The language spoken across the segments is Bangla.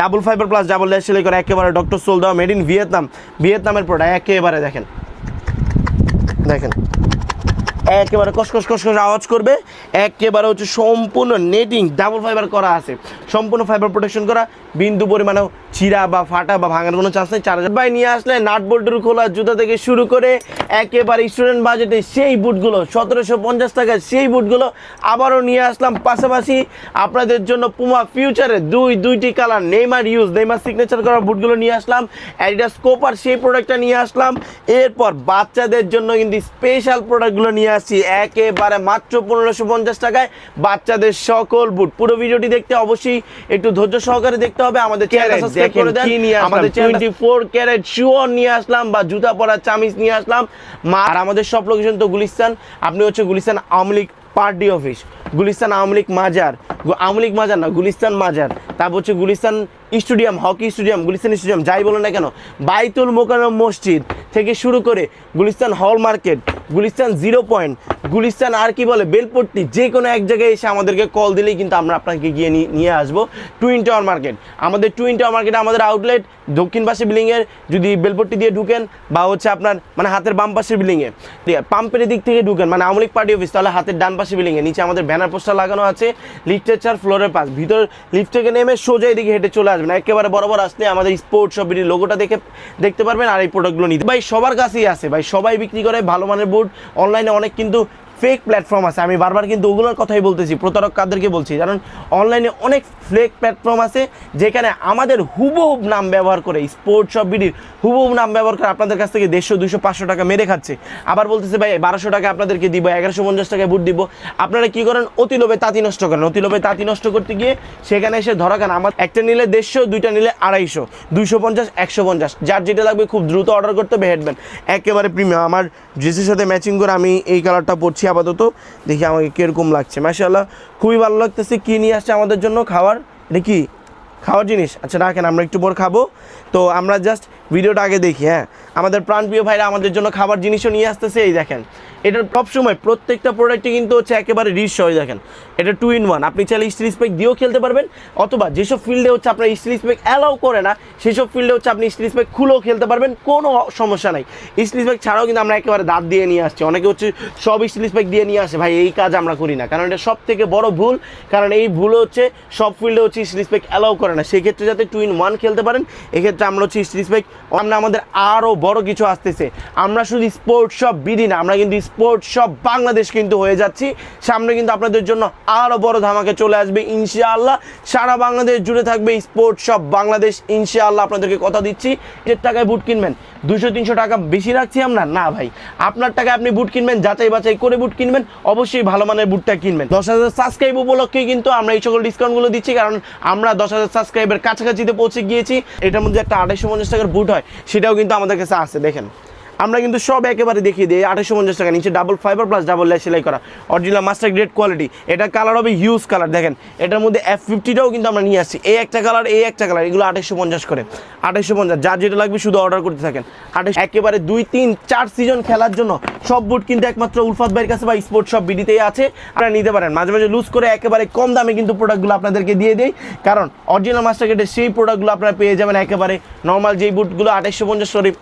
Double fibre plus double layer সেলাই করা একেবারে ডক্টর সোল দেওয়া মেড ইন ভিয়েতনাম। ভিয়েতনামের প্রোডাক্ট একেবারে দেখেন। দেখেন। একেবারে কসকস কসকস আওয়াজ করবে। একেবারে হচ্ছে সম্পূর্ণ নেটিং ডাবল ফাইবার করা আছে। সম্পূর্ণ ফাইবার প্রোটেকশন করা। বিন্দু পরিমাণেও ছিঁড়া বা ফাটা বা ভাঙার কোনো চান্স নেই। চার হাজার ভাই নিয়ে আসলে নাট বোল্টের খোলা জুতা থেকে শুরু করে একেবারে স্টুডেন্ট বাজেটে সেই বুটগুলো সতেরোশো পঞ্চাশ টাকার সেই বুটগুলো আবারও নিয়ে আসলাম। পাশাপাশি আপনাদের জন্য পুমা ফিউচারে দুই দুইটি colour Neymar use Neymar signature করা বুটগুলো নিয়ে আসলাম। অ্যাডিডাস কোপার সেই প্রোডাক্টটা নিয়ে আসলাম। এরপর বাচ্চাদের জন্য কিন্তু স্পেশাল প্রোডাক্টগুলো নিয়ে আসছি। একেবারে মাত্র পনেরোশো পঞ্চাশ টাকায় বাচ্চাদের সকল বুট পুরো ভিডিওটি দেখতে অবশ্যই একটু ধৈর্য সহকারে দেখতে হবে। আমাদের চ্যানেল সাবস্ক্রাইব করে দেন। আমাদের টোয়েন্টি ফোর ক্যারেট শুয়র নিয়ে আসলাম বা জুতা পরা চামিজ নিয়ে আসলাম। আর আমাদের সব লোকেশন তো গুলিস্তান। আপনি হচ্ছে গুলিস্তান আওয়ামী পার্টি অফিস গুলিস্তান আওয়ামী লীগ মাজার আওয়ামী লীগ মাজার না গুলিস্তান মাজার। তারপর হচ্ছে Gulistan stadium hockey stadium Gulistan stadium যাই বলো না কেন বাইতুল মোকারম মসজিদ থেকে শুরু করে Gulistan hall market Gulistan zero point Gulistan আর কি বলে, বেলপট্টি, যে কোনো এক জায়গায় এসে আমাদেরকে কল দিলেই কিন্তু আমরা আপনাকে গিয়ে নিয়ে আসব। টুইন টাওয়ার মার্কেট আমাদের টুইন টাওয়ার মার্কেটে আমাদের আউটলেট দক্ষিণ পাশে বিল্ডিংয়ের যদি বেলপট্টি দিয়ে ঢুকেন বা হচ্ছে আপনার মানে হাতের বাম পাশের বিল্ডিংয়ে পাম্পের দিক থেকে ঢুকেন মানে আওয়ামী পার্টি অফিস তাহলে হাতের ডান পাশে বিল্ডিংয়ে নিচে আমাদের ব্যানার পোস্টার লাগানো আছে লিফটের চার ফ্লোরের পাশ। ভিতর লিফট থেকে নেমে সোজা এদিকে হেঁটে চলে আসবেন। একেবারে বরাবর আসলে আমাদের স্পোর্টস শপের লোগোটা দেখে, দেখতে পারবেন, আর এই প্রোডাক্টগুলো নিতে। ভাই, সবার কাছেই আছে। ভাই, সবাই বিক্রি করে, ভালো মানের বুট অনলাইনে অনেক কিন্তু ফেক প্ল্যাটফর্ম আছে। আমি বারবার কিন্তু ওগুলোর কথাই বলতেছি, প্রতারক কাদেরকে বলছি। কারণ অনলাইনে অনেক ফেক প্ল্যাটফর্ম আছে, যেখানে আমাদের হুবহুব নাম ব্যবহার করে স্পোর্টস শপ বিডির হুবহুব নাম ব্যবহার করে আপনাদের কাছ থেকে দেড়শো দুশো পাঁচশো টাকা মেরে খাচ্ছে। আবার বলতেছে, ভাই, বারোশো টাকা আপনাদেরকে দিব, এগারোশো পঞ্চাশ টাকায় বুট দিব। আপনারা কী করেন? অতি লোভে তাঁতি নষ্ট করেন। অতি লোভে তাঁতি নষ্ট করতে গিয়ে সেখানে এসে ধরা খান। আমার একটা নিলে দেড়শো, দুইটা নিলে আড়াইশো, দুইশো পঞ্চাশ, একশো পঞ্চাশ। যার যেটা লাগবে খুব দ্রুত অর্ডার করতে হবে হেডব্যান্ড একেবারে প্রিমিয়াম আমার ড্রেসের সাথে ম্যাচিং করে আমি এই কালারটা পরছি। আপাতত, দেখি আমাকে কীরকম লাগছে। মাশাআল্লাহ, খুবই ভালো লাগতেছে কী নিয়ে আসছে আমাদের জন্য খাওয়ার এটা কি? খাওয়ার জিনিস? আচ্ছা রাখেন, আমরা একটু পর খাব। তো আমরা জাস্ট ভিডিওটা আগে দেখি হ্যাঁ। আমাদের প্রাণপ্রিয় ভাইরা আমাদের জন্য খাবার জিনিসও নিয়ে আসতেছে, এই দেখেন। এটার সবসময় প্রত্যেকটা প্রোডাক্টে কিন্তু হচ্ছে একেবারে রিচ হয় দেখেন। এটা টু ইন ওয়ান আপনি চাইলে স্টিল স্পেক দিয়েও খেলতে পারবেন, অথবা যেসব ফিল্ডে হচ্ছে আপনার স্টিল স্পেক অ্যালাউ করে না, সেসব ফিল্ডে হচ্ছে আপনি স্টিল স্পেক খুলেও খেলতে পারবেন, কোনো সমস্যা নাই। স্টিল স্পেক ছাড়াও কিন্তু আমরা একেবারে দাঁত দিয়ে নিয়ে আসছি। অনেকে হচ্ছে সব স্টিল স্পেক দিয়ে নিয়ে আসে, ভাই, এই কাজ আমরা করি না। কারণ এটা সব থেকে বড় ভুল, কারণ এই ভুল হচ্ছে সব ফিল্ডে হচ্ছে স্টিল স্পেক অ্যালাউ করে না। সেক্ষেত্রে যাতে টু ইন ওয়ান খেলতে পারেন, এক্ষেত্রে আমরা হচ্ছে স্টিল স্পেক আমরা আমাদের আরও বড় কিছু আসতেছে। আমরা শুধু স্পোর্টস শপ বিধি না, আমরা কিন্তু স্পোর্টস শপ বাংলাদেশ কিন্তু হয়ে যাচ্ছি। সামনে কিন্তু আপনাদের জন্য আরও বড় ধামাকে চলে আসবে ইনশাআল্লাহ। সারা বাংলাদেশ জুড়ে থাকবে স্পোর্টস শপ বাংলাদেশ, ইনশাআল্লাহ আপনাদেরকে কথা দিচ্ছি। যে টাকায় বুট কিনবেন। দুশো তিনশো টাকা বেশি রাখছি আমরা? না ভাই। আপনার টাকায় আপনি বুট কিনবেন, যাচাই বাছাই করে বুট কিনবেন, অবশ্যই ভালো মানের বুটটা কিনবেন। দশ হাজার সাবস্ক্রাইব উপলক্ষে কিন্তু আমরা এই সকল ডিসকাউন্টগুলো দিচ্ছি, কারণ আমরা দশ হাজার সাবস্ক্রাইবের কাছাকাছিতে পৌঁছে গিয়েছি। এটার মধ্যে একটা আড়াইশো পঞ্চাশ টাকার বুট হয় সেটাও কিন্তু আমাদের কাছে আছে দেখেন। আমরা কিন্তু সব একেবারে দেখিয়ে দিই আঠাশশো পঞ্চাশ টাকা নিচে double fibre plus double layer সেলাই করা। অরিজিনাল মাস্টার গ্রেড কোয়ালিটি এটা কালার হবে হিউজ কালার দেখেন। এটার মধ্যে এফ ফিফটিটাও কিন্তু আমরা নিয়ে আসছি। এই একটা কালার এই একটা কালার এগুলো আঠাশশো পঞ্চাশ করে। আঠাশশো পঞ্চাশ, যার যেটা লাগবে শুধু অর্ডার করতে থাকেন। আঠাশ একেবারে দুই, তিন, চার সিজন খেলার জন্য সব বুট কিন্তু একমাত্র উলফাত ভাইয়ের কাছে বা স্পোর্টস সব বিডিতেই আছে। আপনারা নিতে পারেন। মাঝে মাঝে লুজ করে একেবারে কম দামে কিন্তু প্রোডাক্টগুলো আপনাদেরকে দিয়ে দেই। কারণ অরিজিনাল মাস্টার গ্রেডের সেই প্রোডাক্টগুলো আপনারা পেয়ে যাবেন একেবারে নর্মাল যেই বুটগুলো আঠাশশো পঞ্চাশ সরি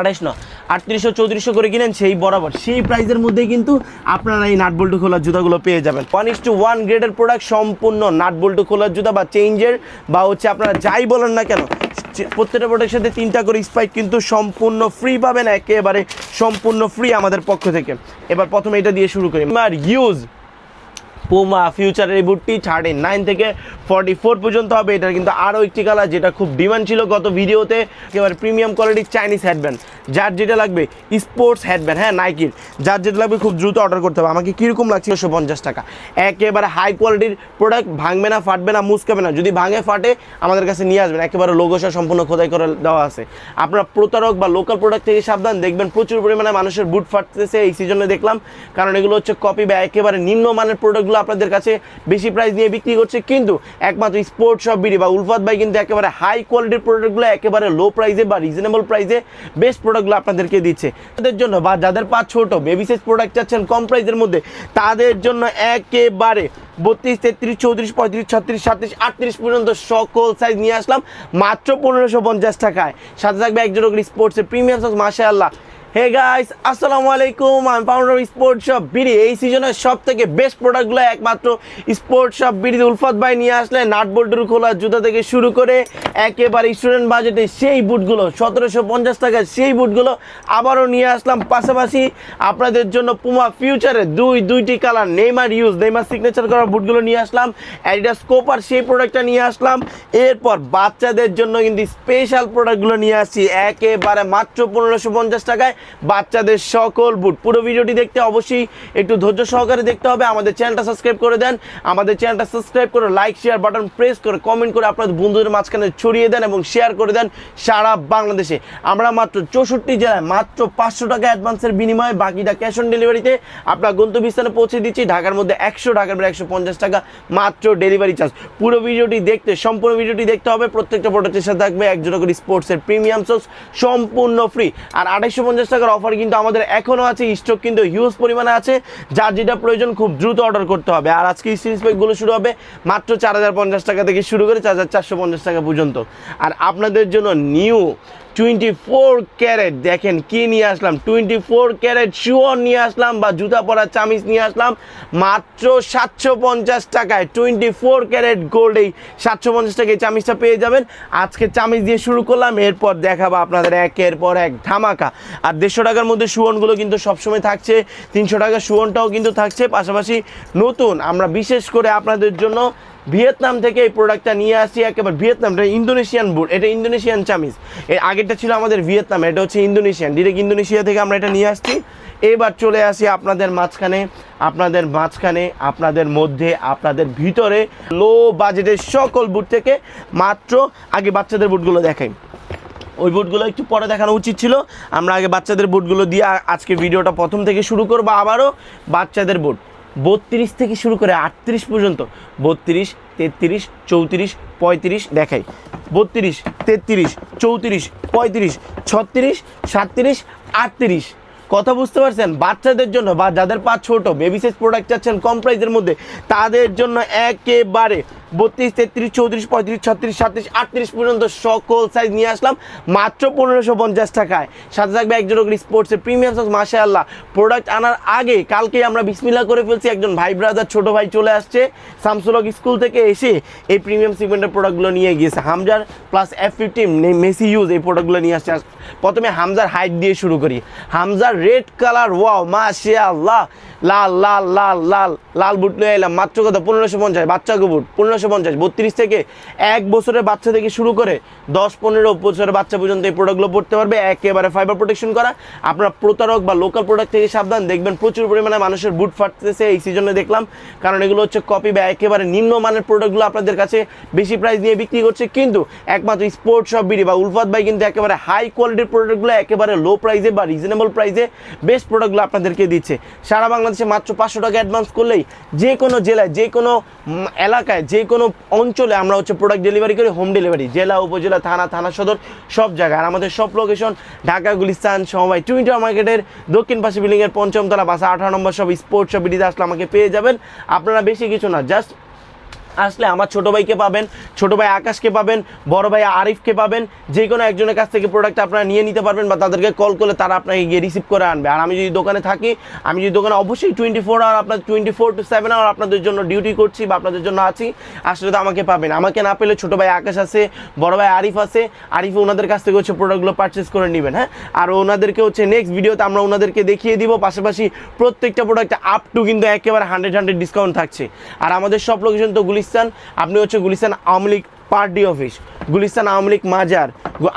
আঠাইশ না আটত্রিশশো, চৌত্রিশশো করে কিনেন সেই বরাবর। সেই প্রাইসের মধ্যে কিন্তু আপনারা এই নাট বল্টু খোলার জুতাগুলো পেয়ে যাবেন। ওয়ান ইস টু ওয়ান গ্রেডের প্রোডাক্ট সম্পূর্ণ নাট বল্টু খোলার জুতা বা চেঞ্জের বা হচ্ছে আপনারা যাই বলেন না কেন প্রত্যেকটা প্রোডাক্টের সাথে তিনটা করে স্পাইক কিন্তু সম্পূর্ণ ফ্রি পাবেন, একেবারে সম্পূর্ণ ফ্রি আমাদের পক্ষ থেকে। এবার প্রথমে এটা দিয়ে শুরু করি। আর ইউজ পুমা ফিউচারের এই বুটটি থার্টি নাইন থেকে ফর্টি ফোর পর্যন্ত হবে। এটার কিন্তু আরও একটি কালার যেটা খুব ডিমান্ড ছিল গত ভিডিওতে। একেবারে প্রিমিয়াম কোয়ালিটির চাইনিজ হেডব্যান্ড যার যেটা লাগবে স্পোর্টস হেডব্যান্ড হ্যাঁ নাইকির যার যেটা লাগবে খুব দ্রুত অর্ডার করতে হবে। আমাকে কীরকম লাগছে? একশো পঞ্চাশ টাকা। একেবারে হাই কোয়ালিটির প্রোডাক্ট ভাঙবে না, ফাটবে না, মুসকাবে না। যদি ভাঙে, ফাটে, আমাদের কাছে নিয়ে আসবেন। একেবারে লোগোসা সম্পূর্ণ খোদাই করে দেওয়া আছে। আপনারা প্রতারক বা লোকাল প্রোডাক্ট থেকে সাবধান। দেখবেন প্রচুর পরিমাণে মানুষের বুট ফাটতেছে এই সিজনে দেখলাম। কারণ এগুলো হচ্ছে কপি বা একেবারে নিম্নমানের প্রোডাক্টগুলো প্রোডাক্টগুলো আপনাদের কাছে বেশি প্রাইস নিয়ে বিক্রি করছে। কিন্তু একমাত্র স্পোর্টস শপ বিডি বা উলফাত ভাই কিন্তু একেবারে হাই কোয়ালিটির প্রোডাক্টগুলো একেবারে লো প্রাইসে বা রিজনেবল প্রাইসে বেস্ট প্রোডাক্টগুলো আপনাদেরকে দিচ্ছে। তাদের জন্য বা যাদের পা ছোট বেবি সাইজ প্রোডাক্ট চাচ্ছেন কম প্রাইসের মধ্যে, তাদের জন্য একেবারে বত্রিশ, তেত্রিশ, চৌত্রিশ, পঁয়ত্রিশ, ছত্রিশ, সাতত্রিশ, আটত্রিশ পর্যন্ত সকল সাইজ নিয়ে আসলাম। মাত্র পনেরোশো পঞ্চাশ টাকায়। সাথে থাকবে একজন স্পোর্টসের প্রিমিয়াম সাইজ মাসা আল্লাহ হে গাইস আসসালামু আলাইকুম আমি ফাউন্ডার স্পোর্ট শপ বিডি এই সিজনের সব থেকে বেস্ট প্রোডাক্টগুলো একমাত্র স্পোর্ট শপ বিডি উলফাত ভাই নিয়ে আসলে নাট বোল্টের খোলা জুতা থেকে শুরু করে একেবারে স্টুডেন্ট বাজেটে সেই বুটগুলো সতেরোশো পঞ্চাশ টাকা সেই বুটগুলো আবারও নিয়ে আসলাম। পাশাপাশি আপনাদের জন্য পুমা ফিউচারে দুই, দুইটি colour Neymar use Neymar signature করা বুটগুলো নিয়ে আসলাম। অ্যাডিডাস কোপার সেই প্রোডাক্টটা নিয়ে আসলাম। এরপর বাচ্চাদের জন্য কিন্তু স্পেশাল প্রোডাক্টগুলো নিয়ে আসছি। একেবারে মাত্র পনেরোশো পঞ্চাশ টাকায় বাচ্চাদের সকল বুট পুরো ভিডিওটি দেখতে অবশ্যই একটু ধৈর্য সহকারে দেখতে হবে। আমাদের চ্যানেলটা সাবস্ক্রাইব করে দেন। আমাদের চ্যানেলটা সাবস্ক্রাইব করে লাইক শেয়ার বাটন প্রেস করে কমেন্ট করে আপনাদের বন্ধুদের মাঝখানে ছড়িয়ে দেন এবং শেয়ার করে দেন সারা বাংলাদেশে। আমরা মাত্র চৌষট্টি জেলায় মাত্র পাঁচশো টাকা অ্যাডভান্সের বিনিময়ে বাকিটা ক্যাশ অন ডেলিভারিতে আপনার গন্তব্যস্থানে পৌঁছে দিচ্ছি। ঢাকার মধ্যে একশো, ঢাকার একশো পঞ্চাশ টাকা মাত্র ডেলিভারি চার্জ পুরো ভিডিওটি দেখতে, সম্পূর্ণ ভিডিওটি দেখতে হবে। প্রত্যেকটা প্রোডাক্টের সাথে থাকবে। একজোড়া করে স্পোর্টসের প্রিমিয়াম সস সম্পূর্ণ ফ্রি আর আড়াইশো পঞ্চাশ টাকার অফার কিন্তু আমাদের এখনও আছে স্টক কিন্তু হিউজ পরিমাণে আছে, যার যেটা প্রয়োজন খুব দ্রুত অর্ডার করতে হবে। আর আজকে সিরিজ প্যাকগুলো শুরু হবে মাত্র চার হাজার পঞ্চাশ টাকা থেকে শুরু করে চার হাজার চারশো পঞ্চাশ টাকা পর্যন্ত। আর আপনাদের জন্য নিউ টোয়েন্টি ফোর ক্যারেট। দেখেন কি নিয়ে আসলাম? টোয়েন্টি ফোর ক্যারেট শুয়র নিয়ে আসলাম বা জুতা পরা চামিজ নিয়ে আসলাম। মাত্র সাতশো পঞ্চাশ টাকায় টোয়েন্টি ফোর ক্যারেট গোল্ড এই সাতশো পঞ্চাশ টাকায় চামিজটা পেয়ে যাবেন। আজকে চামিজ দিয়ে শুরু করলাম, এরপর দেখাবো আপনাদের একের পর এক ধামাকা। আর দেড়শো টাকার মধ্যে সুয়নগুলো কিন্তু সবসময় থাকছে, তিনশো টাকার সুয়নটাও কিন্তু থাকছে। পাশাপাশি নতুন, আমরা বিশেষ করে আপনাদের জন্য ভিয়েতনাম থেকে এই প্রোডাক্টটা নিয়ে আসি একেবারে ভিয়েতনাম, এটা ইন্দোনেশিয়ান বুট এটা ইন্দোনেশিয়ান চামিজ। এর আগেরটা ছিল আমাদের ভিয়েতনাম, এটা হচ্ছে ইন্দোনেশিয়ান। ডিরেক্ট ইন্দোনেশিয়া থেকে আমরা এটা নিয়ে আসছি। এবার চলে আসি আপনাদের মাঝখানে আপনাদের মাঝখানে, আপনাদের মধ্যে, আপনাদের ভিতরে। লো বাজেটের সকল বুট থেকে মাত্র আগে বাচ্চাদের বুটগুলো দেখাই। ওই বুটগুলো একটু পরে দেখানো উচিত ছিল। আমরা আগে বাচ্চাদের বুটগুলো দিয়ে আজকে ভিডিওটা প্রথম থেকে শুরু করব আবারও বাচ্চাদের বুট বত্রিশ থেকে শুরু করে আটত্রিশ পর্যন্ত। বত্রিশ, তেত্রিশ, চৌত্রিশ, পঁয়ত্রিশ দেখাই। বত্রিশ, তেত্রিশ, চৌত্রিশ, পঁয়ত্রিশ, ছত্রিশ, সাতত্রিশ, আটত্রিশ। কথা বুঝতে পারছেন? বাচ্চাদের জন্য বা যাদের পা ছোট বেবিসেস প্রোডাক্ট চাচ্ছেন, কম প্রাইসের মধ্যে, তাদের জন্য একেবারে বত্রিশ, তেত্রিশ, চৌত্রিশ, পঁয়ত্রিশ, ছত্রিশ সাতত্রিশ আটত্রিশ পর্যন্ত সকল সাইজ নিয়ে আসলাম। মাত্র পনেরোশো পঞ্চাশ টাকায়। সাথে থাকবে একজন স্পোর্টসের প্রিমিয়াম সাইজ মাসা আল্লাহ প্রোডাক্ট আনার আগে কালকে আমরা বিসমিল্লা করে ফেলছি। একজন ভাই ব্রাদার ছোটো ভাই চলে আসছে। সামসুলক স্কুল থেকে এসে এই প্রিমিয়াম সিগমেন্টের প্রোডাক্টগুলো নিয়ে গিয়েছে। হামজার plus F fifteen Messi use এই প্রোডাক্টগুলো নিয়ে আসছে। প্রথমে হামজার হাইট দিয়ে শুরু করি। হামজার রেড কালার ওয়াও মাসে আল্লাহ লাল লাল লাল লাল লাল বুট নিয়ে এলাম। মাত্র কত? পনেরোশো পঞ্চাশ। বাচ্চাকে বুট। পনেরোশো পঞ্চাশ। বত্রিশ থেকে এক বছরের বাচ্চা থেকে শুরু করে দশ, পনেরো বছরের বাচ্চা পর্যন্ত এই প্রোডাক্টগুলো পড়তে পারবে। একেবারে ফাইবার প্রোটেকশন করা। আপনার প্রতারক বা লোকাল প্রোডাক্ট থেকে সাবধান। দেখবেন প্রচুর পরিমাণে মানুষের বুট ফাটতেছে এই সিজনে দেখলাম। কারণ এগুলো হচ্ছে কপি বা একেবারে নিম্নমানের প্রোডাক্টগুলো আপনাদের কাছে বেশি প্রাইস দিয়ে বিক্রি করছে। কিন্তু একমাত্র স্পোর্টস শপ বিডি বা উলফাত ভাই কিন্তু একেবারে হাই কোয়ালিটির প্রোডাক্টগুলো একেবারে লো প্রাইসে বা রিজনেবল প্রাইসে বেস্ট প্রোডাক্টগুলো আপনাদেরকে দিচ্ছে। সারা বাংলাদেশে মাত্র পাঁচশো টাকা অ্যাডভান্স করলেই যে কোনো জেলায়, যে কোনো এলাকায়, যে কোনো অঞ্চলে আমরা হচ্ছে প্রোডাক্ট ডেলিভারি করি হোম ডেলিভারি জেলা, উপজেলা, থানা থানা সদর, সব জায়গায়। আর আমাদের সব লোকেশন ঢাকা, গুলিস্তান সময় টুইন্টার মার্কেটের দক্ষিণ পাশে বিল্ডিংয়ের পঞ্চমতলা, বাসা, আঠারো নম্বর সব স্পোর্টস সব বিডিতে আসলে আমাকে পেয়ে যাবেন। আপনারা বেশি কিছু না জাস্ট আসলে আমার ছোটো ভাইকে পাবেন, ছোটো ভাই আকাশকে পাবেন, বড় ভাই আরিফকে পাবেন, যে কোনো একজনের কাছ থেকে প্রোডাক্ট আপনারা নিয়ে নিতে পারবেন বা তাদেরকে কল করলে তারা আপনাকে গিয়ে রিসিভ করে আনবে। আর আমি যদি দোকানে থাকি, আমি যদি দোকানে অবশ্যই টোয়েন্টি ফোর আওয়ার আপনার twenty four to seven hour আপনাদের জন্য ডিউটি করছি বা আপনাদের জন্য আছি, আসলে তো আমাকে পাবেন। আমাকে না পেলে ছোটো ভাই আকাশ আছে, বড় ভাই আরিফ আছে, আরিফ ওনাদের কাছ থেকে হচ্ছে প্রোডাক্টগুলো পারচেস করে নেবেন হ্যাঁ? আর ওনাদেরকে হচ্ছে নেক্সট ভিডিওতে আমরা ওনাদেরকে দেখিয়ে দিব, পাশাপাশি প্রত্যেকটা প্রোডাক্ট আপ টু কিন্তু একেবারে হান্ড্রেড হান্ড্রেড ডিসকাউন্ট থাকছে। আর আমাদের সব লোকেশন তো গুলিস্তান, আপনি হচ্ছে গুলিস্তান আওয়ামী লীগ পার্টি অফিস, গুলিস্তান আওয়ামী লীগ মাজার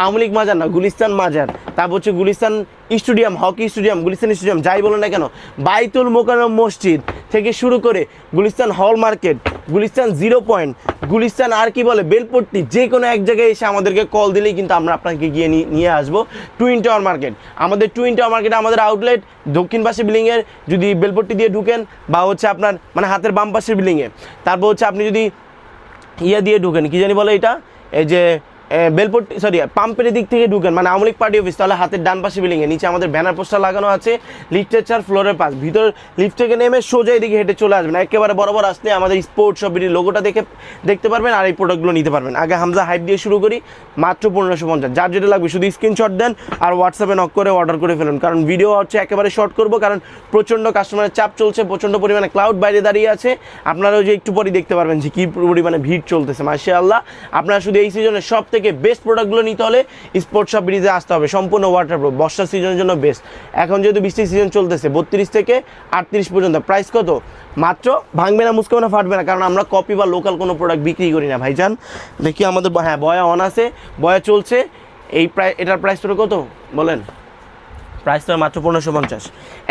আওয়ামী লীগ মাজার না, গুলিস্তান মাজার। তারপর হচ্ছে Gulistan stadium, hockey stadium, Gulistan stadium, যাই বলো না কেন। বাইতুল মোকারম মসজিদ থেকে শুরু করে Gulistan hall market, Gulistan zero point, Gulistan আর কি বলে, বেলপট্টি, যে কোনো এক জায়গায় এসে আমাদেরকে কল দিলেই কিন্তু আমরা আপনাকে গিয়ে নিয়ে- আসব। টুইন টাওয়ার মার্কেট আমাদের টুইন টাওয়ার মার্কেটে আমাদের আউটলেট দক্ষিণ পাশে বিল্ডিংয়ের যদি বেলপট্টি দিয়ে ঢুকেন বা হচ্ছে আপনার মানে হাতের বাম পাশের বিল্ডিংয়ে তারপর হচ্ছে আপনি যদি ইয়ে দিয়ে ঢুকেন, কি জানি বলে এটা? এই যে বেলপট্টি সরি পাম্পের দিক থেকে ঢুকেন মানে আওয়ামী লীগ পার্টি অফিস তাহলে হাতের ডান পাশে বিল্ডিংয়ে নিচে আমাদের ব্যানার পোস্টার লাগানো আছে লিফটের চার ফ্লোরের পাশ, ভিতর লিফট থেকে নেমে সোজা এদিকে হেঁটে চলে আসবেন, একেবারে বরাবর আসলে আমাদের স্পোর্টস শপের লোগোটা দেখে, দেখতে পারবেন আর এই প্রোডাক্টগুলো নিতে পারবেন। আগে হামজা হাইপ দিয়ে শুরু করি, মাত্র পনেরোশো পঞ্চাশ, যার যেটা লাগবে শুধু স্ক্রিনশট দেন আর হোয়াটসঅ্যাপে নক করে অর্ডার করে ফেলুন, কারণ ভিডিও হচ্ছে একেবারে শর্ট করব, কারণ প্রচণ্ড কাস্টমারের চাপ চলছে, প্রচণ্ড পরিমাণে ক্লাউড বাইরে দাঁড়িয়ে আছে, আপনারাও যে একটু পরে দেখতে পারবেন যে কী পরিমাণে ভিড় চলতেছে মাসে আল্লাহ আপনারা শুধু এই সিজনে সব থেকে বেস্ট প্রোডাক্টগুলো নিতে হলে স্পোর্টস শপ ব্রিজে আসতে হবে। সম্পূর্ণ ওয়াটারপ্রুফ বর্ষার সিজনের জন্য বেস্ট এখন যেহেতু বৃষ্টির সিজন চলতেছে, বত্রিশ থেকে আটত্রিশ পর্যন্ত। প্রাইস কত? মাত্র ভাঙবে না, মুসকে না, ফাটবে না। কারণ আমরা কপি বা লোকাল কোনো প্রোডাক্ট বিক্রি করি না, ভাইজান। দেখি আমাদের হ্যাঁ বয়া অন আছে, বয়া চলছে। এই প্রায় এটার প্রাইস তোর কত? বলেন। প্রাইস তো মাত্র পনেরোশো পঞ্চাশ।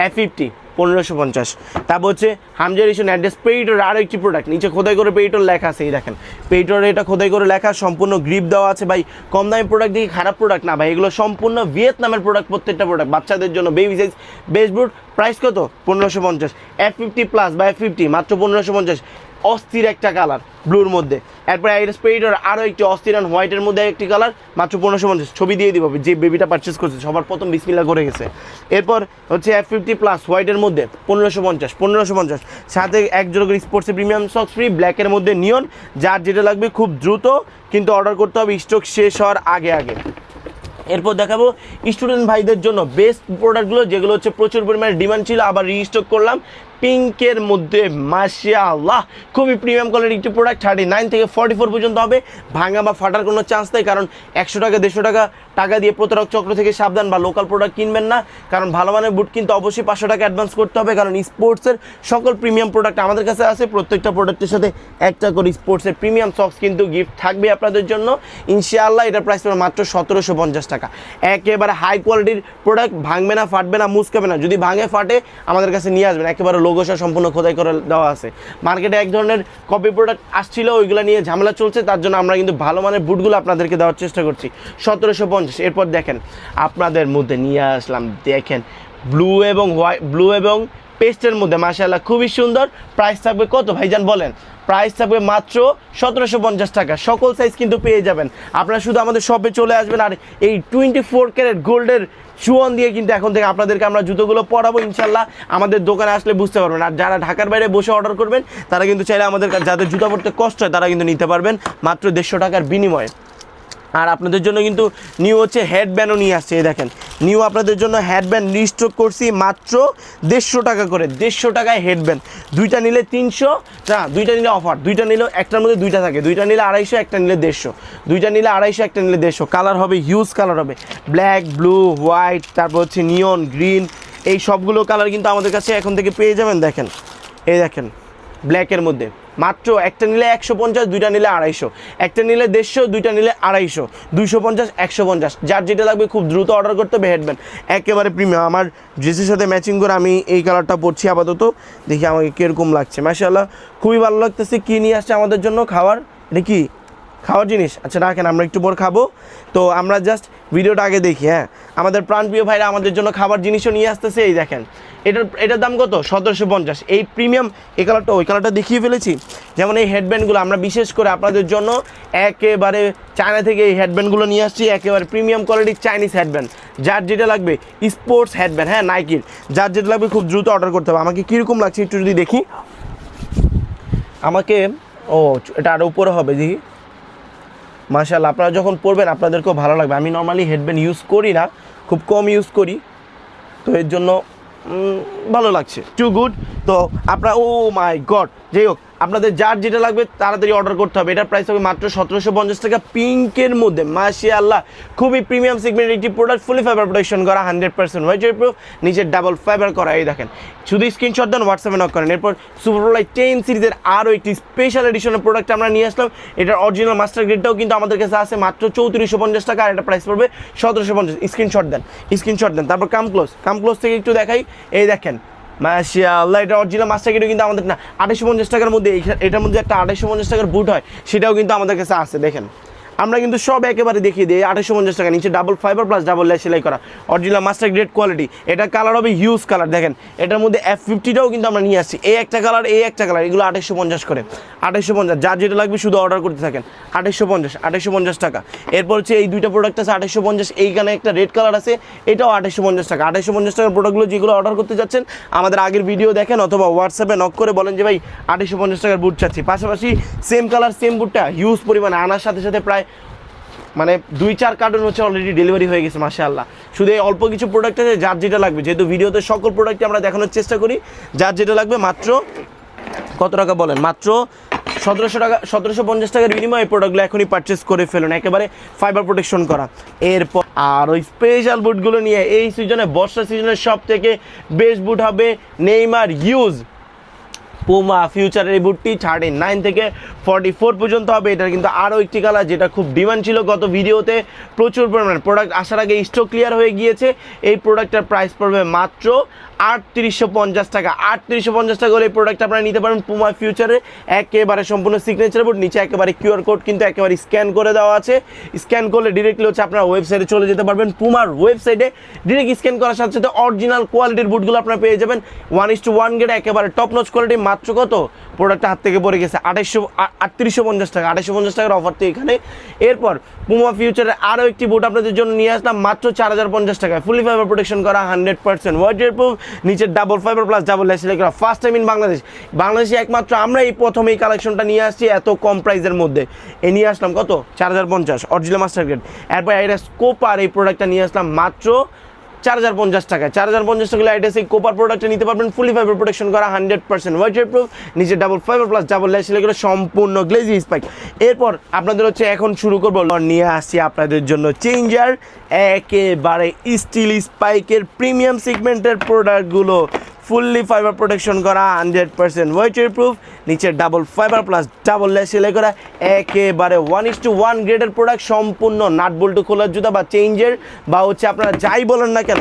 এফ ফিফটি পনেরোশো পঞ্চাশ। তারপর হচ্ছে হামজার ইসন অ্যাড্রেস পেইটোর আরও একটি প্রোডাক্ট নিচে খোদাই করে পেইটোর লেখা আছে, এই দেখেন। পেইটোর এটা খোদাই করে লেখা, সম্পূর্ণ গ্রিপ দেওয়া আছে, ভাই। কম দামি প্রোডাক্ট দেখি খারাপ প্রোডাক্ট না, ভাই। এগুলো সম্পূর্ণ ভিয়েতনামের প্রোডাক্ট প্রত্যেকটা প্রোডাক্ট বাচ্চাদের জন্য baby size best boot price কত? পনেরোশো পঞ্চাশ। এফ ফিফটি প্লাস বা এফ ফিফটি মাত্র পনেরোশো পঞ্চাশ। অস্থির একটা কালার ব্লুর মধ্যে। এরপরে আইরিস পেইডর আরও একটি অস্থির অ্যান্ড হোয়াইটের মধ্যে একটি কালার মাত্র পনেরোশো পঞ্চাশ। ছবি দিয়ে দিব, যে বেবিটা পারচেস করছে, সবার প্রথম বিসমিল্লা করে গেছে। এরপর হচ্ছে এফ ফিফটি প্লাস হোয়াইটের মধ্যে পনেরোশো পঞ্চাশ পনেরোশো পঞ্চাশ। সাথে এক জোড়া করে স্পোর্টসের প্রিমিয়াম সক্স ফ্রি ব্ল্যাকের মধ্যে নিয়ন যার যেটা লাগবে খুব দ্রুত, কিন্তু অর্ডার করতে হবে স্টক শেষ হওয়ার আগে আগে। এরপর দেখাবো স্টুডেন্ট ভাইদের জন্য বেস্ট প্রোডাক্টগুলো যেগুলো হচ্ছে প্রচুর পরিমাণে ডিমান্ড ছিল, আবার রিস্টক করলাম। পিঙ্কের মধ্যে, মাশাআল্লাহ, খুবই প্রিমিয়াম কোয়ালিটি একটি প্রোডাক্ট থার্টি নাইন থেকে ফর্টি ফোর পর্যন্ত হবে। ভাঙা বা ফাটার কোনো চান্স নেই, কারণ একশো টাকা, দেড়শো টাকা টাকা দিয়ে প্রতারক চক্র থেকে সাবধান বা লোকাল প্রোডাক্ট কিনবেন না। কারণ ভালো মানের বুট কিন্তু অবশ্যই পাঁচশো টাকা অ্যাডভান্স করতে হবে, কারণ স্পোর্টসের সকল প্রিমিয়াম প্রোডাক্ট আমাদের কাছে আছে। প্রত্যেকটা প্রোডাক্টের সাথে একটা করে স্পোর্টসের প্রিমিয়াম সক্স কিন্তু গিফট থাকবে আপনাদের জন্য। ইনশাআল্লাহ, এটার প্রাইস পড়বে মাত্র সতেরোশো পঞ্চাশ টাকা। একেবারে হাই কোয়ালিটির প্রোডাক্ট ভাঙবে না, ফাটবে না মুসকাবে না। যদি ভাঙে, ফাটে, আমাদের কাছে নিয়ে আসবেন। একেবারে লোগোসা সম্পূর্ণ খোদাই করে দেওয়া আছে। মার্কেটে এক ধরনের কপি প্রোডাক্ট আসছিল, ওইগুলো নিয়ে ঝামেলা চলছে, তার জন্য আমরা কিন্তু ভালো মানের বুটগুলো আপনাদেরকে দেওয়ার চেষ্টা করছি। সতেরোশো পঞ্চাশ, এরপর দেখেন, আপনাদের মধ্যে নিয়ে আসলাম, দেখেন ব্লু এবং হোয়াইট ব্লু এবং পেস্টের মধ্যে, মাশাআল্লাহ, খুবই সুন্দর। প্রাইস থাকবে কত? ভাইজান, বলেন। প্রাইস থাকবে মাত্র সতেরোশো পঞ্চাশ টাকা। সকল সাইজ কিন্তু পেয়ে যাবেন। আপনারা শুধু আমাদের শপে চলে আসবেন, আর এই টোয়েন্টি ফোর ক্যারেট গোল্ডের চুয়ন দিয়ে কিন্তু এখন থেকে আপনাদেরকে আমরা জুতোগুলো পরাবো, ইনশাল্লাহ। আমাদের দোকানে আসলে বুঝতে পারবেন। আর যারা ঢাকার বাইরে বসে অর্ডার করবেন, তারা কিন্তু চাইলে আমাদের যাদের জুতো পড়তে কষ্ট হয়, তারা কিন্তু নিতে পারবেন মাত্র দেড়শো টাকার বিনিময়ে। আর আপনাদের জন্য কিন্তু নিউ হচ্ছে হেডব্যান্ডও নিয়ে আসছে, এই দেখেন। নিউ আপনাদের জন্য হেডব্যান্ড রিস্টক করছি মাত্র দেড়শো টাকা করে, দেড়শো টাকায় হেডব্যান্ড দুইটা নিলে তিনশো, না, দুইটা নিলে অফার দুইটা নিলে একটার মধ্যে দুইটা থাকে। দুইটা নিলে আড়াইশো, একটা নিলে দেড়শো। দুইটা নিলে আড়াইশো, একটা নিলে দেড়শো। কালার হবে হিউজ কালার হবে। ব্ল্যাক ব্লু হোয়াইট তারপর হচ্ছে নিয়ন গ্রিন এই সবগুলো কালার কিন্তু আমাদের কাছে এখন থেকে পেয়ে যাবেন, দেখেন। এই দেখেন ব্ল্যাকের মধ্যে। মাত্র একটা নিলে একশো পঞ্চাশ, দুইটা নিলে আড়াইশো। একটা নিলে দেড়শো, দুইটা নিলে আড়াইশো। দুইশো পঞ্চাশ, একশো পঞ্চাশ। যার যেটা লাগবে খুব দ্রুত অর্ডার করতে হবে হেডব্যান্ড একেবারে প্রিমিয়াম আমার ড্রেসের সাথে ম্যাচিং করে আমি এই কালারটা পরছি আপাতত। দেখি আমাকে কীরকম লাগছে। মাসাল্লাহ খুবই ভালো লাগতেছে। কী নিয়ে আসছে আমাদের জন্য? খাবার? এটা কি? খাওয়ার জিনিস। আচ্ছা রাখেন, আমরা একটু পর খাব। তো আমরা জাস্ট ভিডিওটা আগে দেখি হ্যাঁ? আমাদের প্রাণপ্রিয় ভাইরা আমাদের জন্য খাবার জিনিসও নিয়ে আসতেছে, এই দেখেন। এটার এটার দাম কত? সতেরোশো পঞ্চাশ। এই প্রিমিয়াম এই কালারটা ওই কালারটা দেখিয়ে ফেলেছি। যেমন এই হেডব্যান্ডগুলো আমরা বিশেষ করে আপনাদের জন্য একেবারে চায়না থেকে এই হেডব্যান্ডগুলো নিয়ে আসছি, একেবারে প্রিমিয়াম কোয়ালিটির চাইনিজ হেডব্যান্ড যার যেটা লাগবে স্পোর্টস হেডব্যান্ড হ্যাঁ নাইকির যার যেটা লাগবে, খুব দ্রুত অর্ডার করতে হবে। আমাকে কীরকম লাগছে একটু যদি দেখি। আমাকে, ও, এটা আরও উপরে হবে, দেখি। মাশাল্লাহ আপনারা যখন পড়বেন আপনাদেরকেও ভালো লাগবে। আমি নর্মালি হেডব্যান্ড ইউজ করি না, খুব কম ইউজ করি। তো এর জন্য ভালো লাগছে। টু গুড তো আপনার ও মাই গড যাই হোক আপনাদের যার যেটা লাগবে তাড়াতাড়ি অর্ডার করতে হবে। এটার প্রাইস হবে মাত্র সতেরোশো পঞ্চাশ টাকা পিঙ্কের মধ্যে। মাসি আল্লাহ খুবই প্রিমিয়াম সেগমেন্টের একটি প্রোডাক্ট ফুলি ফাইবার প্রোটেকশন করা হান্ড্রেড পার্সেন্ট ওয়াইজার প্রুফ নিচের ডাবল ফাইবার করা, এই দেখেন। শুধু স্ক্রিনশট দেন হোয়াটসঅ্যাপে নক করেন। এরপর সুপারলাই টেন সিরিজের আরও একটি স্পেশাল এডিশনের প্রোডাক্ট আমরা নিয়ে আসলাম। এটার অরিজিনাল মাস্টার গ্রেডটাও কিন্তু আমাদের কাছে আছে, মাত্র চৌত্রিশশো পঞ্চাশ টাকা, আর এটা প্রাইস পড়বে সতেরোশো পঞ্চাশ। স্ক্রিনশট দেন স্ক্রিনশট দেন। তারপর কাম ক্লোজ কাম ক্লোজ থেকে একটু দেখাই। এই দেখেন মাশাআল্লাহ, এটা অরিজিনাল মাস্টার কিন্তু আমাদের না, আড়াইশো পঞ্চাশ টাকার মধ্যে এটার মধ্যে একটা আড়াইশো পঞ্চাশ টাকার বুট হয়, সেটাও কিন্তু আমাদের কাছে আছে, দেখেন। আমরা কিন্তু সব একেবারে দেখিয়ে দিই আড়াইশো পঞ্চাশ টাকা নিচে double fibre plus double lace সেলাই করা। অরিজিনাল মাস্টার গ্রেড কোয়ালিটি এটা কালার হবে হিউজ কালার দেখেন। এটার মধ্যে এফ ফিফটিটাও কিন্তু আমরা নিয়ে আসছি। এই একটা কালার এই একটা কালার এগুলো আড়াইশো পঞ্চাশ করে। আড়াইশো পঞ্চাশ, যার যেটা লাগবে শুধু অর্ডার করতে থাকেন। আড়াইশো পঞ্চাশ আড়াইশো পঞ্চাশ টাকা। এরপর হচ্ছে এই দুইটা প্রোডাক্ট আছে আড়াইশো পঞ্চাশ, এইখানে একটা রেড কালার আছে, এটাও আড়াইশো পঞ্চাশ টাকা। আড়াইশো পঞ্চাশ টাকার প্রোডাক্টগুলো যেগুলো অর্ডার করতে যাচ্ছেন, আমাদের আগের ভিডিও দেখেন, অথবা হোয়াটসঅ্যাপে নক করে বলেন যে, ভাই আড়াইশো পঞ্চাশ টাকার বুট চাচ্ছি। পাশাপাশি সেম কালার সেম বুটটা হিউজ পরিমাণে, আনার সাথে সাথে প্রায় মানে দুই চার কার্টন হচ্ছে অলরেডি ডেলিভারি হয়ে গেছে, মাশাআল্লাহ। শুধু এই অল্প কিছু প্রোডাক্ট আছে, যার যেটা লাগবে। যেহেতু ভিডিওতে সকল প্রোডাক্টই আমরা দেখানোর চেষ্টা করি, যার যেটা লাগবে মাত্র কত টাকা বলেন? মাত্র সতেরোশো টাকা সতেরোশো পঞ্চাশ টাকার বিনিময়ে এই প্রোডাক্টগুলো এখনই পারচেস করে ফেলুন। একেবারে ফাইবার প্রোটেকশন করা। এরপর আর ওই স্পেশাল বুটগুলো নিয়ে এই সিজনে বর্ষা সিজনের সব থেকে বেস্ট বুট হবে নেইমার ইউজ পুমা ফিউচারের এই বুটটি থার্টি নাইন থেকে ফর্টি ফোর পর্যন্ত হবে। এটার কিন্তু আরও একটি কালার যেটা খুব ডিমান্ড ছিল গত ভিডিওতে। প্রচুর পরিমাণে প্রোডাক্ট আসার আগে স্টক ক্লিয়ার হয়ে গিয়েছে। এই প্রোডাক্টটার প্রাইস পড়বে মাত্র আটত্রিশশো পঞ্চাশ টাকা। আটত্রিশশো পঞ্চাশ টাকা হলে এই প্রোডাক্ট আপনারা নিতে পারেন পুমা ফিউচারে একেবারে সম্পূর্ণ সিগনেচার বোর্ড নিচে একেবারে কিউআর কোড কিন্তু একেবারে স্ক্যান করে দেওয়া আছে। স্ক্যান করলে ডিরেক্টলি হচ্ছে আপনারা ওয়েবসাইটে চলে যেতে পারবেন। পুমার ওয়েবসাইটে ডিরেক্ট স্ক্যান করার সাথে সাথে অরিজিনাল কোয়ালিটির বুটগুলো আপনারা পেয়ে যাবেন। One is to one grade একেবারে টপ নচ কোয়ালিটি মাত্র কত? প্রোডাক্টটা হাত থেকে পড়ে গেছে আঠাইশশো আটত্রিশশো পঞ্চাশ টাকা। আঠাইশশো পঞ্চাশ টাকার অফার তো এখানে। এরপর পুমা ফিউচারের আরও একটি বুট আপনাদের জন্য নিয়ে আসলাম, মাত্র চার হাজার পঞ্চাশ টাকায়। ফুলি ফাইবার প্রোটেকশন করা হান্ড্রেড পার্সেন্ট ওয়াটার প্রুফ নিচের ডাবল ফাইবার প্লাস ডাবল লেসিলে করা। ফার্স্ট টাইম ইন বাংলাদেশ বাংলাদেশে একমাত্র আমরা এই প্রথম এই কালেকশনটা নিয়ে আসছি এত কম প্রাইসের মধ্যে। এ নিয়ে আসলাম কত? চার হাজার পঞ্চাশ অরিজিনাল মাস্টার গ্রেড এরপর এটা স্কোপার এই প্রোডাক্টটা নিয়ে আসলাম, মাত্র চার হাজার পঞ্চাশ টাকা চার হাজার পঞ্চাশ টাকা আইডিয়াস সেই কোপার প্রোডাক্টটা নিতে পারবেন ফুলি ফাইবার প্রোটেকশন করা হান্ড্রেড পার্সেন্ট ওয়াটার প্রুফ নিচে double fibre plus double lace এগুলো সম্পূর্ণ গ্লেজি স্পাইক এরপর আপনাদের হচ্ছে এখন শুরু করব নিয়ে আসছি আপনাদের জন্য চেঞ্জার একেবারে স্টিল স্পাইকের প্রিমিয়াম সিগমেন্টের প্রোডাক্টগুলো ফুললি ফাইবার প্রোটেকশন করা হান্ড্রেড পার্সেন্ট ওয়েটার প্রুফ নিচে double fibre plus double lace সেলাই করা, একেবারে ওয়ান ইস টু ওয়ান গ্রেডের প্রোডাক্ট সম্পূর্ণ নাট বল্টু খোলার জুতা বা চেঞ্জের বা হচ্ছে আপনারা যাই বলেন না কেন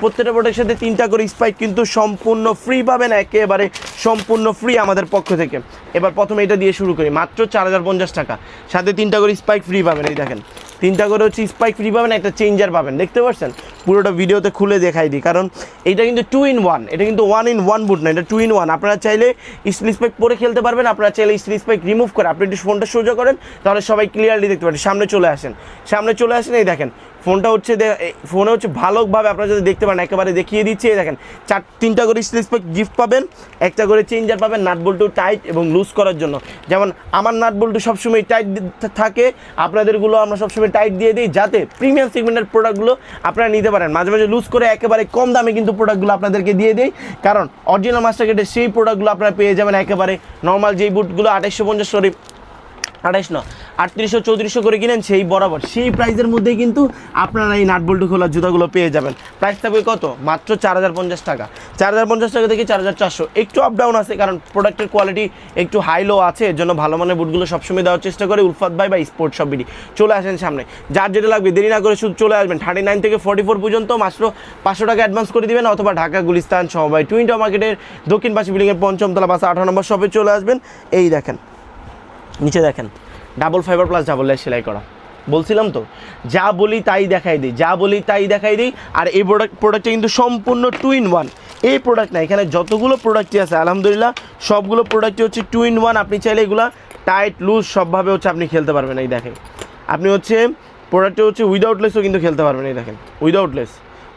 প্রত্যেকটা প্রোডাক্টের সাথে তিনটা করে স্পাইক কিন্তু সম্পূর্ণ ফ্রি পাবেন, একেবারে সম্পূর্ণ ফ্রি আমাদের পক্ষ থেকে। এবার প্রথমে এটা দিয়ে শুরু করি, মাত্র চার হাজার পঞ্চাশ টাকা। সাথে তিনটা করে স্পাইক ফ্রি পাবেন, এই দেখেন। তিনটা করে হচ্ছে স্পাইক ফ্রি পাবেন, একটা চেঞ্জার পাবেন, দেখতে পাচ্ছেন? পুরোটা ভিডিওতে খুলে দেখাই দিই, কারণ এটা কিন্তু টু ইন ওয়ান এটা কিন্তু ওয়ান ইন ওয়ান বুট না, এটা টু ইন ওয়ান আপনারা চাইলে স্টিল স্পাইক পরে খেলতে পারবেন, আপনারা চাইলে স্টিল স্পাইক রিমুভ করে, আপনি একটু ফোনটা সোজা করেন, তাহলে সবাই ক্লিয়ারলি দেখতে পারেন সামনে চলে আসেন, সামনে চলে আসেন, এই দেখেন ফোনটা হচ্ছে ফোনে হচ্ছে ভালোভাবে আপনারা যদি দেখতে পারেন, একেবারে দেখিয়ে দিচ্ছি দেখেন, চার, তিনটা করে স্টিল গিফট পাবেন, একটা করে চেঞ্জার পাবেন, নাট বল্টু টাইট এবং লুজ করার জন্য। যেমন আমার নাট বল্টু সবসময় টাইট থাকে, আপনাদেরগুলো আমরা সবসময় টাইট দিয়ে দিই, যাতে প্রিমিয়াম সেগমেন্টের প্রোডাক্টগুলো আপনারা নিতে পারেন। মাঝে মাঝে লুজ করে একেবারে কম দামে কিন্তু প্রোডাক্টগুলো আপনাদেরকে দিয়ে দিই, কারণ অরিজিনাল মাস্টারকেটের সেই প্রোডাক্টগুলো আপনারা পেয়ে যাবেন একেবারে নর্মাল যেই বুটগুলো আঠাইশশো পঞ্চাশ সরি আঠাইশ না আটত্রিশশো, চৌত্রিশশো করে কিনেন সেই বরাবর। সেই প্রাইসের মধ্যেই কিন্তু আপনারা এই নাটবল্টু খোলার জুতাগুলো পেয়ে যাবেন। প্রাইস থাকবে কত? মাত্র চার হাজার পঞ্চাশ টাকা। চার হাজার পঞ্চাশ টাকা থেকে চার হাজার চারশো। একটু আপ ডাউন আছে কারণ প্রোডাক্টের কোয়ালিটি একটু হাই লো আছে, এর জন্য ভালো মানের বুটগুলো সবসময় দেওয়ার চেষ্টা করে উলফাত ভাই বা স্পোর্ট সব বিডি চলে আসেন সামনে। যার যেটা লাগবে, দেরি না করে শুধু চলে আসবেন। থার্টি নাইন থেকে ফর্টি ফোর পর্যন্ত মাত্র পাঁচশো টাকা অ্যাডভান্স করে দিবেন অথবা ঢাকা, গুলিস্তান সবাই টুইন্টা মার্কেটের দক্ষিণ পাশে বিল্ডিংয়ের পঞ্চমতলা বাসা, আঠারো নম্বর শপে চলে আসবেন। এই দেখেন। নিচে দেখেন double fibre plus double lace সেলাই করা। বলছিলাম তো, যা বলি তাই দেখাই দিই, যা বলি তাই দেখাই দিই, আর এই প্রোডাক্ট প্রোডাক্টটা কিন্তু সম্পূর্ণ টু ইন ওয়ান এই প্রোডাক্ট না, এখানে যতগুলো প্রোডাক্টই আছে, আলহামদুলিল্লাহ, সবগুলো প্রোডাক্টই হচ্ছে টু ইন ওয়ান আপনি চাইলে এগুলো টাইট লুজ সবভাবে হচ্ছে আপনি খেলতে পারবেন, এই দেখেন। আপনি হচ্ছে প্রোডাক্টটা হচ্ছে উইদাউট লেসও কিন্তু খেলতে পারবেন, এই দেখেন উইদাউট লেস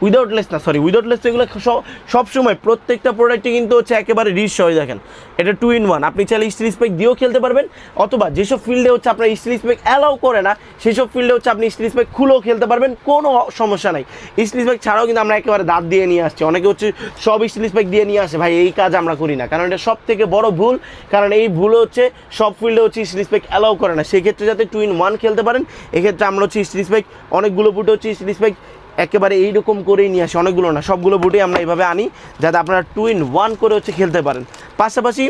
উইদাউট লেস না সরি উইদাউট লেস এগুলো সব সবসময় প্রত্যেকটা প্রোডাক্টে কিন্তু হচ্ছে একেবারে রিচ হয়, দেখেন। এটা টু ইন ওয়ান আপনি চাইলে স্টিল স্পেক দিয়েও খেলতে পারবেন, অথবা যেসব ফিল্ডে হচ্ছে আপনার স্টিল স্পেক অ্যালাউ করে না, সেসব ফিল্ডে হচ্ছে আপনি স্টিল স্পেক খুলেও খেলতে পারবেন, কোনো সমস্যা নাই। স্টিল স্পেক ছাড়াও কিন্তু আমরা একেবারে দাঁত দিয়ে নিয়ে আসছি, অনেকে হচ্ছে সব স্টিল স্পেক দিয়ে নিয়ে আসে, ভাই, এই কাজ আমরা করি না, কারণ এটা সব থেকে বড় ভুল, কারণ এই ভুল হচ্ছে সব ফিল্ডে হচ্ছে স্টিল স্পেক অ্যালাউ করে না, সেক্ষেত্রে যাতে টু ইন ওয়ান খেলতে পারেন, এক্ষেত্রে আমরা হচ্ছে স্টিল স্পেক অনেকগুলো বুটে হচ্ছে স্টিল স্পেক একেবারে এইরকম করেই নিয়ে আসি। অনেকগুলো না, সবগুলো বুটেই আমরা এইভাবে আনি, যাতে আপনারা টু ইন ওয়ান করে হচ্ছে খেলতে পারেন। পাশাপাশি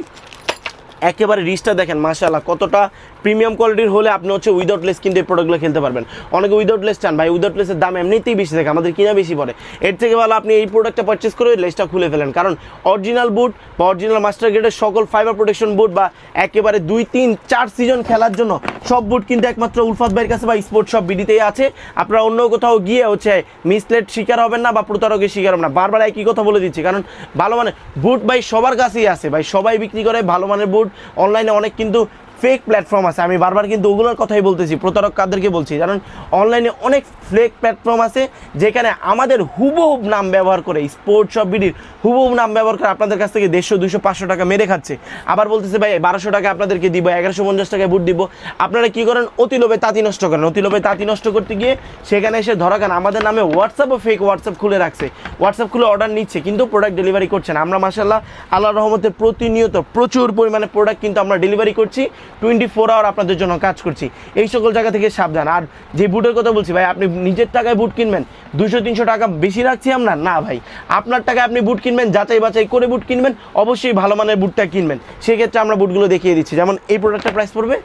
একেবারে রিচটা দেখেন মাশাল্লাহ কতটা প্রিমিয়াম কোয়ালিটির হলে আপনি হচ্ছে উইদাউট লেস কিন্তু এই প্রোডাক্টগুলো খেলতে পারবেন। অনেকে উইদাউট লেস চান ভাই। উইদাউট লেসের দাম এমনিতেই বেশি থাকে, আমাদের কিনা বেশি পড়ে। এর থেকে ভালো আপনি এই প্রোডাক্টটা পারচেস করে লেসটা খুলে ফেলেন। কারণ অরিজিনাল বুট বা অরিজিনাল মাস্টার গ্রেডের সকল ফাইবার প্রোটেকশন বুট বা একেবারে দুই, তিন, চার সিজন খেলার জন্য সব বুট কিন্তু একমাত্র উলফাত ভাইয়ের কাছে বা স্পোর্টস সব বিডিতেই আছে। আপনারা অন্য কোথাও গিয়ে হচ্ছে মিসলেট শিকার হবেন না বা প্রতারকের শিকার হবেন না। বারবার একই কথা বলে দিচ্ছি, কারণ ভালো মানে বুট ভাই সবার কাছেই আছে। ভাই সবাই বিক্রি করে ভালো মানের বুট অনলাইনে অনেক কিন্তু ফেক প্ল্যাটফর্ম আছে। আমি বারবার কিন্তু ওগুলোর কথাই বলতেছি, প্রতারক কাদেরকে বলছি। কারণ অনলাইনে অনেক ফেক প্ল্যাটফর্ম আছে, যেখানে আমাদের হুবহুব নাম ব্যবহার করে স্পোর্টস সব বিডির হুবহুব নাম ব্যবহার করে আপনাদের কাছ থেকে দেড়শো দুশো পাঁচশো টাকা মেরে খাচ্ছে। আবার বলতেছে, ভাই, বারোশো টাকা আপনাদেরকে দিব, এগারোশো পঞ্চাশ টাকায় বুট দিব। আপনারা কী করেন? অতি লোভে তাঁতি নষ্ট করেন। অতি লোভে তাঁতি নষ্ট করতে গিয়ে সেখানে এসে ধরা খান। আমাদের নামে হোয়াটসঅ্যাপও ফেক হোয়াটসঅ্যাপ খুলে রাখছে। হোয়াটসঅ্যাপ খুলে অর্ডার নিচ্ছে, কিন্তু প্রোডাক্ট ডেলিভারি করছে না। আমরা মাসাল্লাহ আল্লাহ রহমতে প্রতিনিয়ত প্রচুর পরিমাণে প্রোডাক্ট কিন্তু আমরা ডেলিভারি করছি। টোয়েন্টি ফোর আওয়ার আপনাদের জন্য কাজ করছি। এই সকল জায়গা থেকে সাবধান। আর যে বুটের কথা বলছি, ভাই, আপনি নিজের টাকায় বুট কিনবেন। দুশো তিনশো টাকা বেশি রাখছি আমরা? না, ভাই। আপনার টাকায় আপনি বুট কিনবেন, যাচাই বাছাই করে বুট কিনবেন, অবশ্যই ভালো মানের বুটটা কিনবেন। সেক্ষেত্রে আমরা বুটগুলো দেখিয়ে দিচ্ছি। যেমন এই প্রোডাক্টটা প্রাইস পড়বে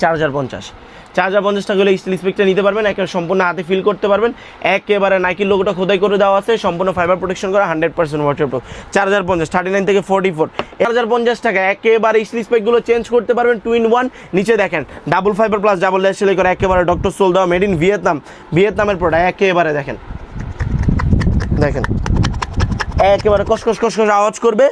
চার হাজার পঞ্চাশ। চার হাজার পঞ্চাশ টাকা হলে স্টিল স্পেকটা নিতে পারবেন, একেবারে সম্পূর্ণ হাতে ফিল করতে পারবেন। একেবারে নাইকির লোগোটা খোদাই করে দেওয়া আছে, সম্পূর্ণ ফাইবার প্রোটেকশন করা হান্ড্রেড পার্সেন্ট ওয়াটারপ্রুফ চার হাজার পঞ্চাশ থার্টি নাইন থেকে ফোর্টি ফোর এক হাজার পঞ্চাশ টাকা, একেবারে স্টিল স্পেকগুলো চেঞ্জ করতে পারবেন টু ইন ওয়ান নিচে দেখেন double fibre plus double lace সেলাই করা, একেবারে ডক্টর সোল দেওয়া মেড ইন ভিয়েতনাম ভিয়েতনামের প্রোডাক্ট একেবারে দেখেন। দেখেন। একেবারে কসকস কসকস আওয়াজ করবে।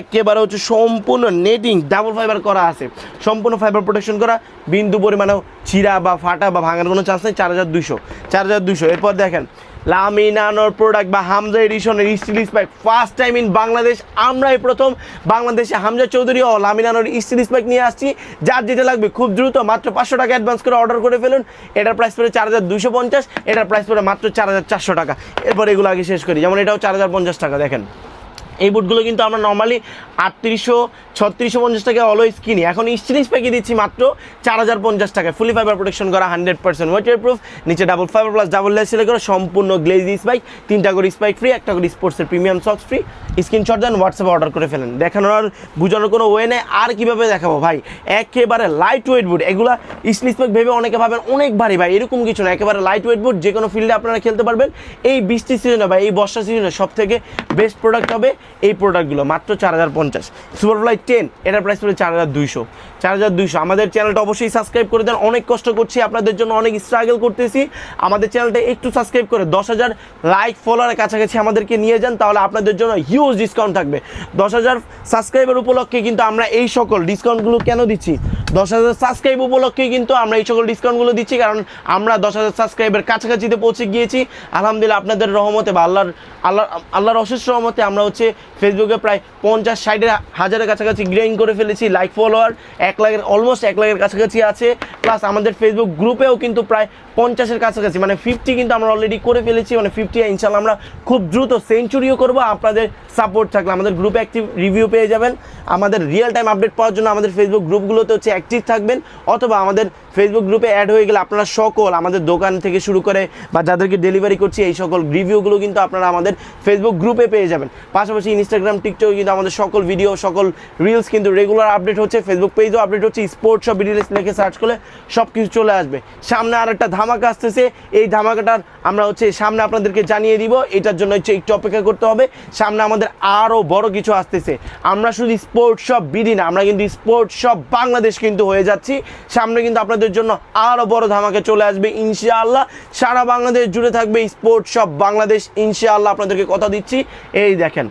একেবারে হচ্ছে সম্পূর্ণ নেটিং ডাবল ফাইবার করা আছে। সম্পূর্ণ ফাইবার প্রোটেকশন করা। বিন্দু পরিমাণেও চিরা বা ফাটা বা ভাঙার কোনো চান্স নেই, চার হাজার দুশো চার হাজার দুশো এরপর দেখেন লামিনানোর প্রোডাক্ট বা Hamza এডিশনের steel spike first time in Bangladesh. আমরাই প্রথম বাংলাদেশে হামজা চৌধুরী ও লামিনানোর স্টিল স্পাইক নিয়ে আসছি। যার যেটা লাগবে খুব দ্রুত মাত্র পাঁচশো টাকা অ্যাডভান্স করে অর্ডার করে ফেলুন। এটার প্রাইস পড়ে চার হাজার দুশো পঞ্চাশ, এটার প্রাইস পড়ে মাত্র চার হাজার চারশো টাকা। এরপর এগুলো আগে শেষ করি। যেমন এটাও চার হাজার পঞ্চাশ টাকা, দেখেন। এই বুটগুলো কিন্তু আমরা নর্মালি আটত্রিশশো, ছত্রিশশো পঞ্চাশ টাকা অলওয়েজ কিনি। এখন স্টিলিশ প্যাকে দিচ্ছি মাত্র চার হাজার পঞ্চাশ টাকায়। ফুলি ফাইবার প্রোটেকশন করা হান্ড্রেড পার্সেন্ট ওয়েটার প্রুফ নিচে double fibre plus double lace সিলে করা, সম্পূর্ণ গ্লেজি স্পাইক তিনটা করে স্পাইক ফ্রি একটা করে স্পোর্টসের প্রিমিয়াম সক্স ফ্রি স্ক্রিনশট দেন হোয়াটসঅ্যাপে অর্ডার করে ফেলেন। দেখানোর বোঝানোর কোনো ওয়ে নেই। আর কীভাবে দেখাবো ভাই? একেবারে লাইট ওয়েট বুট এগুলা স্টিল স্পাইক ভেবে অনেকে ভাবেন, অনেক ভারী ভাই, এরকম কিছু না। একেবারে লাইট ওয়েট বুট যে কোনো ফিল্ডে আপনারা খেলতে পারবেন। এই বৃষ্টি সিজনে বা এই বর্ষা সিজনে সব থেকে বেস্ট প্রোডাক্ট হবে এই প্রোডাক্টগুলো মাত্র চার হাজার পঞ্চাশ। সুপারফ্লাই টেন এটার প্রাইস পড়ে চার হাজার দুইশো। চার হাজার দুইশো, আমাদের চ্যানেলটা অবশ্যই সাবস্ক্রাইব করে দেন। অনেক কষ্ট করছি, আপনাদের জন্য অনেক স্ট্রাগল করতেছি। আমাদের চ্যানেলটা একটু সাবস্ক্রাইব করে, দশ হাজার লাইক ফলোয়ারের কাছাকাছি আমাদেরকে নিয়ে যান, তাহলে আপনাদের জন্য হিউজ ডিসকাউন্ট থাকবে। দশ হাজার সাবস্ক্রাইবের উপলক্ষে কিন্তু আমরা এই সকল ডিসকাউন্টগুলো কেন দিচ্ছি? দশ হাজার সাবস্ক্রাইব উপলক্ষে কিন্তু আমরা এই সকল ডিসকাউন্টগুলো দিচ্ছি, কারণ আমরা দশ হাজার সাবস্ক্রাইবের কাছাকাছিতে পৌঁছে গিয়েছি। আলহামদুলিল্লাহ, আপনাদের রহমতে বা আল্লাহর আল্লাহ আল্লাহর অশেষ রহমতে আমরা হচ্ছে ফেসবুকে প্রায় পঞ্চাশ, ষাটের হাজারের কাছাকাছি গ্রেইন করে ফেলেছি লাইক ফলোয়ার এক লাখের অলমোস্ট এক লাখের কাছাকাছি আছে। প্লাস আমাদের ফেসবুক গ্রুপেও কিন্তু প্রায় পঞ্চাশের কাছাকাছি মানে ফিফটি কিন্তু আমরা অলরেডি করে ফেলেছি মানে ফিফটি ইনশাল্লাহ আমরা খুব দ্রুত সেঞ্চুরিও করব। আপনাদের সাপোর্ট থাকলে আমাদের গ্রুপে অ্যাক্টিভ রিভিউ পেয়ে যাবেন। আমাদের রিয়েল টাইম আপডেট পাওয়ার জন্য আমাদের ফেসবুক গ্রুপগুলোতে হচ্ছে অ্যাক্টিভ থাকবেন। অথবা আমাদের ফেসবুক গ্রুপে অ্যাড হয়ে গেলে আপনারা সকল আমাদের দোকান থেকে শুরু করে বা যাদেরকে ডেলিভারি করছি, এই সকল রিভিউগুলো কিন্তু আপনারা আমাদের ফেসবুক গ্রুপে পেয়ে যাবেন। পাশাপাশি ইনস্টাগ্রাম টিকটকে কিন্তু আমাদের সকল ভিডিও সকল রিলস কিন্তু রেগুলার আপডেট হচ্ছে। ফেসবুক পেজও আপডেট হচ্ছে। স্পোর্টস সব রিলস লিখে সার্চ করলে সব কিছু চলে আসবে। সামনে আর একটা ধামাকা আসতেছে। এই ধামাকাটার আমরা হচ্ছে সামনে আপনাদেরকে জানিয়ে দিব। এটার জন্য হচ্ছে একটু অপেক্ষা করতে হবে। সামনে আমাদের আরও বড় কিছু আসতেছে। আমরা শুধু স্পোর্টস সব বিধি না, আমরা কিন্তু স্পোর্টস সব বাংলাদেশ কিন্তু হয়ে যাচ্ছি। সামনে কিন্তু আপনাদের জন্য আরও বড় ধামাকে চলে আসবে ইনশাআল্লাহ। সারা বাংলাদেশ জুড়ে থাকবে স্পোর্টস সব বাংলাদেশ। ইনশাআল্লাহ আপনাদেরকে কথা দিচ্ছি। এই দেখেন,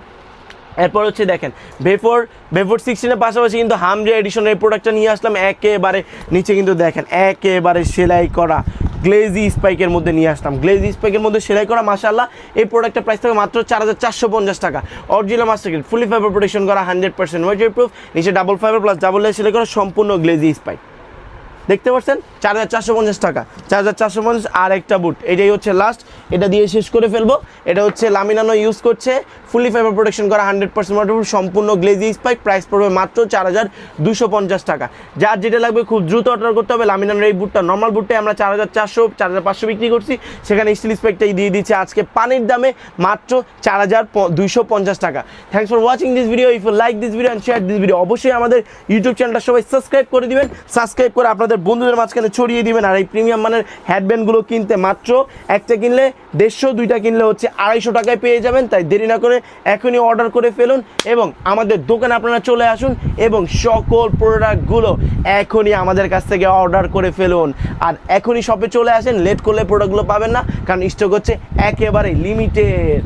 এরপর হচ্ছে দেখেন বেফোর বেফোর সিক্সটিনের পাশাপাশি কিন্তু হামজা এডিশনের এই প্রোডাক্টটা নিয়ে আসলাম। একেবারে নিচে কিন্তু দেখেন, একেবারে সেলাই করা গ্লেজি স্পাইকের মধ্যে নিয়ে আসলাম। গ্লেজি স্পাইকের মধ্যে সেলাই করা মাসাল্লাহ এই প্রোডাক্টের প্রাইস থাকবে মাত্র চার হাজার চারশো পঞ্চাশ টাকা। Original master grade fully fibre protection করা হান্ড্রেড পার্সেন্ট ওয়েটার প্রুফ নিচে ডাবল ফাইবার প্লাস ডাবল সেলাই করা, সম্পূর্ণ গ্লেজি স্পাইক দেখতে পাচ্ছেন? চার হাজার পঞ্চাশ টাকা। চার হাজার চারশো পঞ্চাশ আর একটা বুট এটাই হচ্ছে লাস্ট এটা দিয়ে শেষ করে ফেলব। এটা হচ্ছে লামিনানো ইউজ করছে। ফুলি ফাইবার প্রোটেকশন করা হান্ড্রেড পার্সেন্ট ওয়াটারপ্রুফ সম্পূর্ণ গ্লেজি স্পাইক প্রাইস পড়বে মাত্র চার হাজার দুশো পঞ্চাশ টাকা। যার যেটা লাগবে খুব দ্রুত অর্ডার করতে হবে। লামিনানোর এই বুটটা নর্মাল বুটটাই আমরা চার হাজার চারশো, চার হাজার পাঁচশো বিক্রি করছি। সেখানে স্টিল স্পাইকটাই দিয়ে দিচ্ছে আজকে পানির দামে মাত্র চার হাজার দুইশো পঞ্চাশ টাকা। Thanks for watching this video if you like this video and share this video অবশ্যই আমাদের ইউটিউব চ্যানেলটা সবাই সাবস্ক্রাইব করে দিবেন। সাবস্ক্রাইব করে আপনাদের বন্ধুদের মাঝখানে ছড়িয়ে দিবেন। আর এই প্রিমিয়াম মানের হ্যাডব্যান্ডগুলো কিনতে মাত্র একটা কিনলে দেড়শো দুইটা কিনলে হচ্ছে আড়াইশো টাকায় পেয়ে যাবেন, তাই দেরি না করে এখনই অর্ডার করে ফেলুন এবং আমাদের দোকানে আপনারা চলে আসুন এবং সকল প্রোডাক্টগুলো এখনই আমাদের কাছ থেকে অর্ডার করে ফেলুন। আর এখনই শপে চলে আসেন লেট করলে প্রোডাক্টগুলো পাবেন না, কারণ স্টক হচ্ছে একেবারে লিমিটেড